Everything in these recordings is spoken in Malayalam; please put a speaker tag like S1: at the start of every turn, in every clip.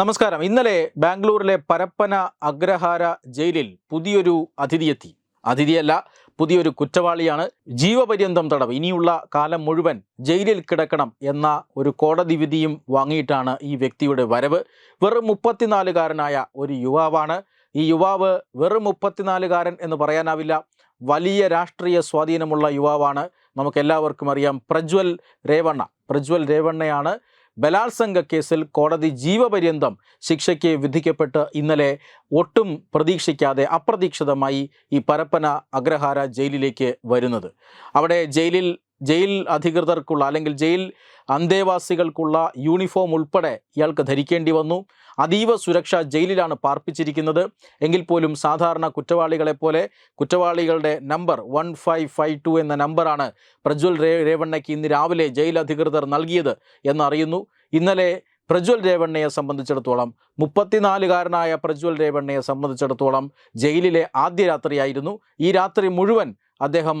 S1: നമസ്കാരം. ഇന്നലെ ബാംഗ്ലൂരിലെ പരപ്പന അഗ്രഹാര ജയിലിൽ പുതിയൊരു അതിഥിയെത്തി. അതിഥിയല്ല പുതിയൊരു കുറ്റവാളിയാണ്. ജീവപര്യന്തം തടവ്. ഇനിയുള്ള കാലം മുഴുവൻ ജയിലിൽ കിടക്കണം എന്ന ഒരു കോടതി വിധിയും വാങ്ങിയിട്ടാണ് ഈ വ്യക്തിയുടെ വരവ്. വെറും മുപ്പത്തിനാലുകാരനായ ഒരു യുവാവാണ്. ഈ യുവാവ് വെറും മുപ്പത്തിനാലുകാരൻ എന്ന് പറയാനാവില്ല. വലിയ രാഷ്ട്രീയ സ്വാധീനമുള്ള യുവാവാണ്. നമുക്കെല്ലാവർക്കും അറിയാം പ്രജ്വൽ രേവണ്ണ. പ്രജ്വൽ രേവണ്ണയാണ് ബലാത്സംഗ കേസിൽ കോടതി ജീവപര്യന്തം ശിക്ഷയ്ക്ക് വിധിക്കപ്പെട്ട് ഇന്നലെ ഒട്ടും പ്രതീക്ഷിക്കാതെ അപ്രതീക്ഷിതമായി ഈ പരപ്പന അഗ്രഹാര ജയിലിലേക്ക് വരുന്നത്. അവിടെ ജയിലിൽ ജയിൽ അധികൃതർക്കുള്ള അല്ലെങ്കിൽ ജയിൽ അന്തേവാസികൾക്കുള്ള യൂണിഫോം ഉൾപ്പെടെ ഇയാൾക്ക് ധരിക്കേണ്ടി വന്നു. അതീവ സുരക്ഷ ജയിലിലാണ് പാർപ്പിച്ചിരിക്കുന്നത്. എങ്കിൽ പോലും സാധാരണ കുറ്റവാളികളെ പോലെ കുറ്റവാളികളുടെ number one five five two എന്ന നമ്പറാണ് പ്രജ്വൽ രേ രേവണ്ണയ്ക്ക് ഇന്ന് രാവിലെ ജയിൽ അധികൃതർ നൽകിയത് എന്നറിയുന്നു. ഇന്നലെ പ്രജ്വൽ രേവണ്ണയെ സംബന്ധിച്ചിടത്തോളം മുപ്പത്തിനാലുകാരനായ പ്രജ്വൽ രേവണ്ണയെ സംബന്ധിച്ചിടത്തോളം ജയിലിലെ ആദ്യ രാത്രിയായിരുന്നു. ഈ രാത്രി മുഴുവൻ അദ്ദേഹം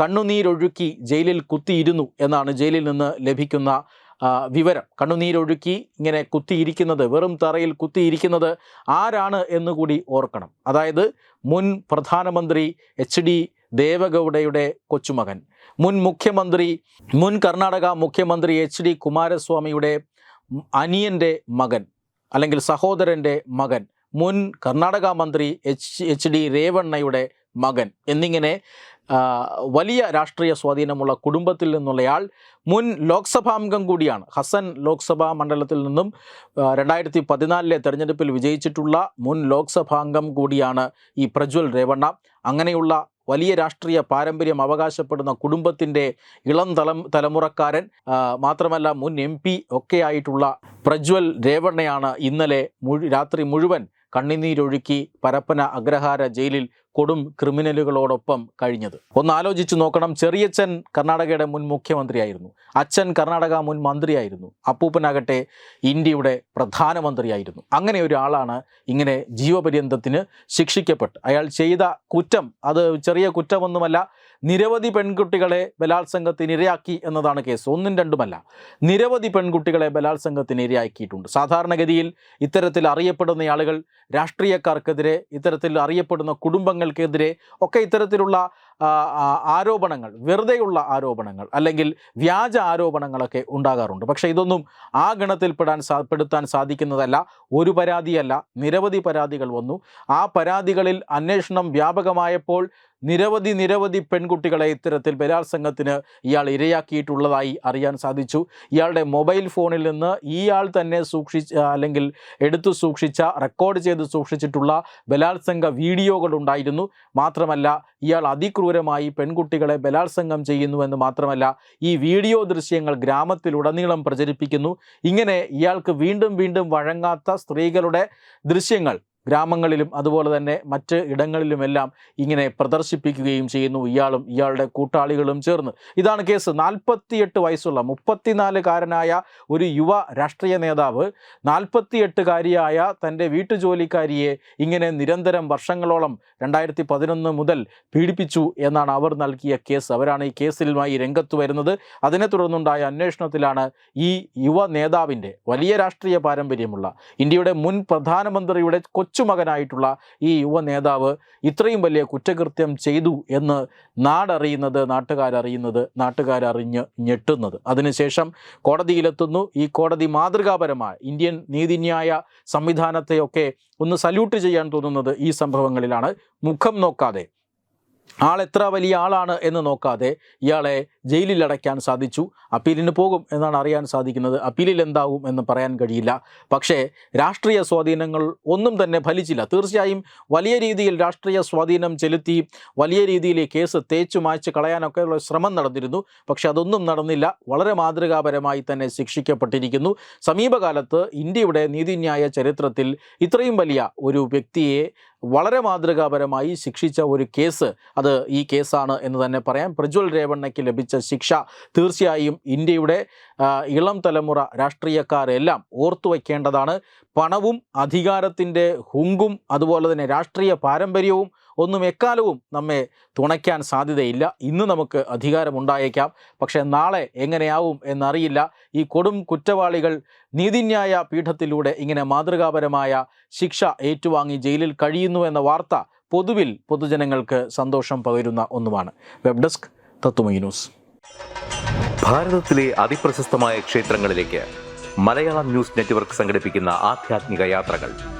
S1: കണ്ണുനീരൊഴുക്കി ജയിലിൽ കുത്തിയിരുന്നു എന്നാണ് ജയിലിൽ നിന്ന് ലഭിക്കുന്ന വിവരം. കണ്ണുനീരൊഴുക്കി ഇങ്ങനെ കുത്തിയിരിക്കുന്നത് വെറും തറയിൽ കുത്തിയിരിക്കുന്നത് ആരാണ് എന്നുകൂടി ഓർക്കണം. അതായത് മുൻ പ്രധാനമന്ത്രി എച്ച് ഡി ദേവഗൗഡയുടെ കൊച്ചുമകൻ മുൻ മുഖ്യമന്ത്രി മുൻ കർണാടക മുഖ്യമന്ത്രി എച്ച് ഡി കുമാരസ്വാമിയുടെ അനിയന്റെ മകൻ അല്ലെങ്കിൽ സഹോദരന്റെ മകൻ മുൻ കർണാടക മന്ത്രി എച്ച് എച്ച് ഡി രേവണ്ണയുടെ മകൻ എന്നിങ്ങനെ വലിയ രാഷ്ട്രീയ സ്വാധീനമുള്ള കുടുംബത്തിൽ നിന്നുള്ളയാൾ മുൻ ലോക്സഭാംഗം കൂടിയാണ്. ഹസൻ ലോക്സഭാ മണ്ഡലത്തിൽ നിന്നും രണ്ടായിരത്തി പതിനാലിലെ തെരഞ്ഞെടുപ്പിൽ വിജയിച്ചിട്ടുള്ള മുൻ ലോക്സഭാംഗം കൂടിയാണ് ഈ പ്രജ്വൽ രേവണ്ണ. അങ്ങനെയുള്ള വലിയ രാഷ്ട്രീയ പാരമ്പര്യം അവകാശപ്പെടുന്ന കുടുംബത്തിന്റെ ഇളം തലം തലമുറക്കാരൻ മാത്രമല്ല മുൻ എം പി ഒക്കെയായിട്ടുള്ള പ്രജ്വൽ രേവണ്ണയാണ് ഇന്നലെ രാത്രി മുഴുവൻ കണ്ണുനീരൊഴുക്കി പരപ്പന അഗ്രഹാര ജയിലിൽ കൊടും ക്രിമിനലുകളോടൊപ്പം കഴിഞ്ഞത്. ഒന്ന് ആലോചിച്ചു നോക്കണം. ചെറിയച്ഛൻ കർണാടകയുടെ മുൻ മുഖ്യമന്ത്രിയായിരുന്നു. അച്ഛൻ കർണാടക മുൻ മന്ത്രിയായിരുന്നു. അപ്പൂപ്പനാകട്ടെ ഇന്ത്യയുടെ പ്രധാനമന്ത്രിയായിരുന്നു. അങ്ങനെ ഒരാളാണ് ഇങ്ങനെ ജീവപര്യന്തത്തിന് ശിക്ഷിക്കപ്പെട്ട്. അയാൾ ചെയ്ത കുറ്റം അത് ചെറിയ കുറ്റമൊന്നുമല്ല നിരവധി പെൺകുട്ടികളെ ബലാത്സംഗത്തിന് ഇരയാക്കി എന്നതാണ് കേസ്. ഒന്നും രണ്ടുമല്ല നിരവധി പെൺകുട്ടികളെ ബലാത്സംഗത്തിന് ഇരയാക്കിയിട്ടുണ്ട്. സാധാരണഗതിയിൽ ഇത്തരത്തിൽ അറിയപ്പെടുന്ന ആളുകൾ രാഷ്ട്രീയക്കാർക്കെതിരെ ഇത്തരത്തിൽ അറിയപ്പെടുന്ന കുടുംബങ്ങൾക്കെതിരെ ഒക്കെ ഇത്തരത്തിലുള്ള ആരോപണങ്ങൾ വെറുതെയുള്ള ആരോപണങ്ങൾ അല്ലെങ്കിൽ വ്യാജ ആരോപണങ്ങളൊക്കെ ഉണ്ടാകാറുണ്ട്. പക്ഷേ ഇതൊന്നും ആ ഗണത്തിൽപ്പെടാൻ സാ പെടുത്താൻ സാധിക്കുന്നതല്ല. ഒരു പരാതിയല്ല. നിരവധി പരാതികൾ വന്നു. ആ പരാതികളിൽ അന്വേഷണം വ്യാപകമായപ്പോൾ നിരവധി നിരവധി പെൺകുട്ടികളെ ഇത്തരത്തിൽ ബലാത്സംഗത്തിന് ഇയാൾ ഇരയാക്കിയിട്ടുള്ളതായി അറിയാൻ സാധിച്ചു. ഇയാളുടെ മൊബൈൽ ഫോണിൽ നിന്ന് ഇയാൾ തന്നെ സൂക്ഷിച്ച അല്ലെങ്കിൽ എടുത്തു സൂക്ഷിച്ച റെക്കോർഡ് ചെയ്ത് സൂക്ഷിച്ചിട്ടുള്ള ബലാത്സംഗ വീഡിയോകൾ ഉണ്ടായിരുന്നു. മാത്രമല്ല ഇയാൾ അതിക്രൂരമായി പെൺകുട്ടികളെ ബലാത്സംഗം ചെയ്യുന്നുവെന്ന് മാത്രമല്ല ഈ വീഡിയോ ദൃശ്യങ്ങൾ ഗ്രാമത്തിലുടനീളം പ്രചരിപ്പിക്കുന്നു. ഇങ്ങനെ ഇയാൾക്ക് വീണ്ടും വീണ്ടും വഴങ്ങാത്ത സ്ത്രീകളുടെ ദൃശ്യങ്ങൾ ഗ്രാമങ്ങളിലും അതുപോലെ തന്നെ മറ്റ് ഇടങ്ങളിലുമെല്ലാം ഇങ്ങനെ പ്രദർശിപ്പിക്കുകയും ചെയ്യുന്നു. ഇയാളും ഇയാളുടെ കൂട്ടാളികളും ചേർന്ന്. ഇതാണ് കേസ്. നാൽപ്പത്തിയെട്ട് വയസ്സുള്ള മുപ്പത്തിനാലുകാരനായ ഒരു യുവ രാഷ്ട്രീയ നേതാവ് നാൽപ്പത്തിയെട്ടുകാരിയായ തന്റെ വീട്ടുജോലിക്കാരിയെ ഇങ്ങനെ നിരന്തരം വർഷങ്ങളോളം രണ്ടായിരത്തി പതിനൊന്ന് മുതൽ പീഡിപ്പിച്ചു എന്നാണ് അവർ നൽകിയ കേസ്. അവരാണ് ഈ കേസിലുമായി രംഗത്ത് വരുന്നത്. അതിനെ തുടർന്നുണ്ടായ അന്വേഷണത്തിലാണ് ഈ യുവ നേതാവിന്റെ വലിയ രാഷ്ട്രീയ പാരമ്പര്യമുള്ള ഇന്ത്യയുടെ മുൻ പ്രധാനമന്ത്രിയുടെ കൊച്ചുമകനായിട്ടുള്ള ഈ യുവ നേതാവ് ഇത്രയും വലിയ കുറ്റകൃത്യം ചെയ്തു എന്ന് നാടറിയുന്നത് നാട്ടുകാരറിയുന്നത് നാട്ടുകാരറിഞ്ഞ് ഞെട്ടുന്നത്. അതിനുശേഷം കോടതിയിലെത്തുന്നു. ഈ കോടതി മാതൃകാപരമായ ഇന്ത്യൻ നീതിന്യായ സംവിധാനത്തെയൊക്കെ ഒന്ന് സല്യൂട്ട് ചെയ്യാൻ തോന്നുന്നത് ഈ സംഭവങ്ങളിലാണ്. മുഖം നോക്കാതെ ആൾ എത്ര വലിയ ആളാണ് എന്ന് നോക്കാതെ ഇയാളെ ജയിലിൽ അടയ്ക്കാൻ സാധിച്ചു. അപ്പീലിന് പോകും എന്നാണ് അറിയാൻ സാധിക്കുന്നത്. അപ്പീലിൽ എന്താവും എന്ന് പറയാൻ കഴിയില്ല. പക്ഷേ രാഷ്ട്രീയ സ്വാധീനങ്ങൾ ഒന്നും തന്നെ ഫലിച്ചില്ല. തീർച്ചയായും വലിയ രീതിയിൽ രാഷ്ട്രീയ സ്വാധീനം ചെലുത്തി വലിയ രീതിയിൽ കേസ് തേച്ചു മായ്ച്ച് കളയാനൊക്കെയുള്ള ശ്രമം നടന്നിരുന്നു. പക്ഷെ അതൊന്നും നടന്നില്ല. വളരെ മാതൃകാപരമായി തന്നെ ശിക്ഷിക്കപ്പെട്ടിരിക്കുന്നു. സമീപകാലത്ത് ഇന്ത്യയുടെ നീതിന്യായ ചരിത്രത്തിൽ ഇത്രയും വലിയ ഒരു വ്യക്തിയെ വളരെ മാതൃകാപരമായി ശിക്ഷിച്ച ഒരു കേസ്. അത് ഈ കേസാണ് എന്ന് തന്നെ പറയാം. പ്രജ്വൽ രേവണ്ണയ്ക്ക് ലഭിച്ച ശിക്ഷ തീർച്ചയായും ഇന്ത്യയുടെ ഇളം തലമുറ രാഷ്ട്രീയക്കാരെല്ലാം ഓർത്തുവയ്ക്കേണ്ടതാണ് പണവും അധികാരത്തിന്റെ ഹുങ്കും അതുപോലെ തന്നെ രാഷ്ട്രീയ പാരമ്പര്യവും ഒന്നും എക്കാലവും നമ്മെ തുണയ്ക്കാൻ സാധ്യതയില്ല. ഇന്ന് നമുക്ക് അധികാരമുണ്ടായേക്കാം. പക്ഷേ നാളെ എങ്ങനെയാവും എന്നറിയില്ല. ഈ കൊടും കുറ്റവാളികൾ നീതിന്യായ പീഠത്തിലൂടെ ഇങ്ങനെ മാതൃകാപരമായ ശിക്ഷ ഏറ്റുവാങ്ങി ജയിലിൽ കഴിയുന്നു എന്ന വാർത്ത പൊതുവിൽ പൊതുജനങ്ങൾക്ക് സന്തോഷം പകരുന്ന ഒന്നുമാണ്. വെബ് ഡെസ്ക് തത്തുമൈ ന്യൂസ്.
S2: ഭാരതത്തിലെ അതിപ്രശസ്തമായ ക്ഷേത്രങ്ങളിലേക്ക് മലയാളം ന്യൂസ് നെറ്റ്വർക്ക് സംഘടിപ്പിക്കുന്ന ആധ്യാത്മിക യാത്രകൾ.